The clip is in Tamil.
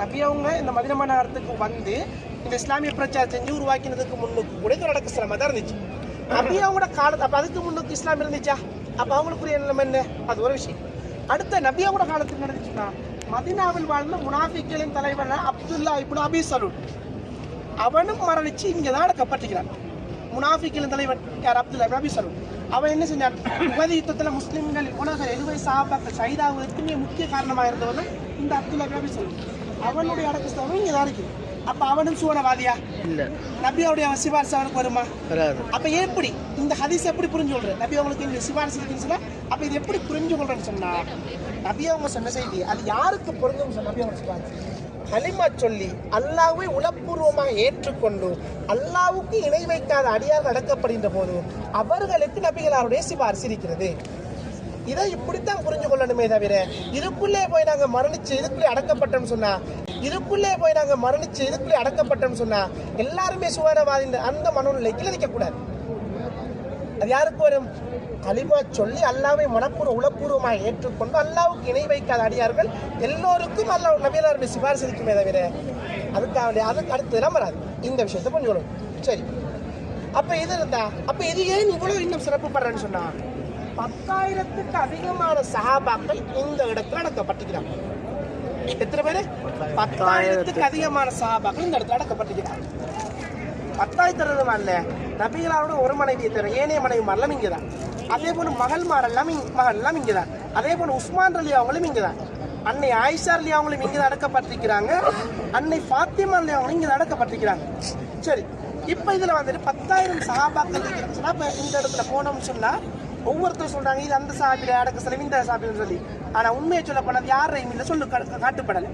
நபி அவங்க இந்த மதினமா நகரத்துக்கு வந்து இந்த இஸ்லாமிய பிரச்சாரம் செஞ்சு உருவாக்கினதுக்கு முன்னுக்கு கூட இது நடக்க சிரமம் தான் இருந்துச்சு. நபி அவங்களோட காலத்து அப்ப அதுக்கு முன்னுக்கு இஸ்லாம் இருந்துச்சா? அப்ப அவங்களுக்குரிய நிலைமை என்ன? அது ஒரு விஷயம். அடுத்த நபி அவங்களோட காலத்துக்கு நடந்துச்சுன்னா மதினாவில் வாழ்ந்த முனாஃபிக்களின் தலைவர் அப்துல்லா இப்னு அபி சலூன். அவனும் மரணிச்சு இங்கே தான் அடக்கப்பட்டிருக்கிறான். முனாஃபிக்களின் தலைவன் யார்? Abdullah ibn Abi Salul. அவன் என்ன செஞ்சான்? உபதி யுத்தத்தில் முஸ்லீம்கள் உலக எழுவை சாபாக்கள் சைதாவுக்கு முக்கிய காரணமாக இருந்தவன் இந்த அப்துல்லா இப்னு அபி சலூன். அவனுடைய அடக்கஸ்தவன் இங்கே தான் இருக்குது அப்ப அவனும் சூனவாதியா? இல்ல. நபியோடைய சிபாரிசு அவனுக்கு வருமா? வராது. அப்ப எப்படி? இந்த ஹதீஸ் எப்படி புரிஞ்சு கொள்ற நபி அவங்களுக்கு இந்த சிபாரிசு இருக்குன்னு சொன்னா அப்ப இது எப்படி புரிஞ்சு கொள்றேன்னு சொன்னா நபி அவங்க சொன்ன செய்தி அது யாருக்கு பொருந்தும் சொன்ன நபி அவங்க சொல்றாங்க கலிமா சொல்லி அல்லாஹ்வை உளப்பூர்வமாக ஏற்றுக்கொண்டு அல்லாஹ்வுக்கு இணை வைக்காத அடியார் அடக்கப்படுகின்ற போது அவர்களுக்கு நபிகளாருடைய சிபாரிசு இருக்கிறது. இதை இப்படித்தான் புரிஞ்சு கொள்ளணுமே தவிர இதுக்குள்ளே போய் நாங்க மரணிச்சு இதுக்குள்ளே அடக்கப்பட்டோம்னு சொன்னா இதுக்குள்ளே போய் நாங்க மரணிச்சு இதுக்குள்ளே அடக்கப்பட்டோம்னு சொன்னா எல்லாருமே சுவரவாதி அந்த மனநிலைக்கு நினைக்க கூடாது அது யாருக்கு வரும்? கலிமா சொல்லி அல்லாவை மனப்பூர்வ உளப்பூர்வமாக ஏற்றுக்கொண்டு அல்லாவுக்கு இணை வைக்காத அடியார்கள் எல்லோருக்கும் அல்லா நபியலாருடைய சிபாரிசு இருக்குமே தவிர அதுக்காக அதுக்கு அடுத்து இடம் வராது. இந்த விஷயத்தை கொஞ்சம் சரி. அப்ப இது இருந்தா அப்ப இது ஏன் இவ்வளவு இன்னும் சிறப்பு படுறேன்னு சொன்னா பத்தாயிரத்துக்கு அதிகமான சஹாபாக்கள் இந்த இடத்துல அடக்கப்பட்டிருக்கிறாங்க. எத்தனை பேரு? பத்தாயிரத்துக்கு அதிகமான சஹாபாக்கள் இந்த இடத்துல அடக்கப்பட்டிருக்கிறாங்க. பத்தாயிரத்து அல்ல நபிகளாரோட ஒரு மனைவியை தவிர ஏனைய மனைவி மாரெல்லாம் இங்கே தான் அதே போல மகள்மாரெல்லாம் இங்க மகள் எல்லாம் இங்கே தான் அதே போல உஸ்மான் அலி அவங்களும் இங்கே தான் அன்னை ஆயிஷா அலி அவங்களும் இங்கே தான் அடக்கப்பட்டிருக்கிறாங்க. அன்னை ஃபாத்திமா அலி அவங்களும் இங்கே தான் அடக்கப்பட்டிருக்கிறாங்க. சரி இப்போ இதில் வந்துட்டு பத்தாயிரம் இருக்கிறாங்க. இப்போ இந்த இடத்துல போனோம்னு சொன்னால் ஒவ்வொருத்தரும் சொல்றாங்க இது அந்த சாப்பிட அடக்க செலவு இந்த சாப்பிடுன்னு சொல்லி. ஆனா உண்மையை சொல்ல போனது யாரையும் இல்லை சொல்லு காட்டுப்படலை.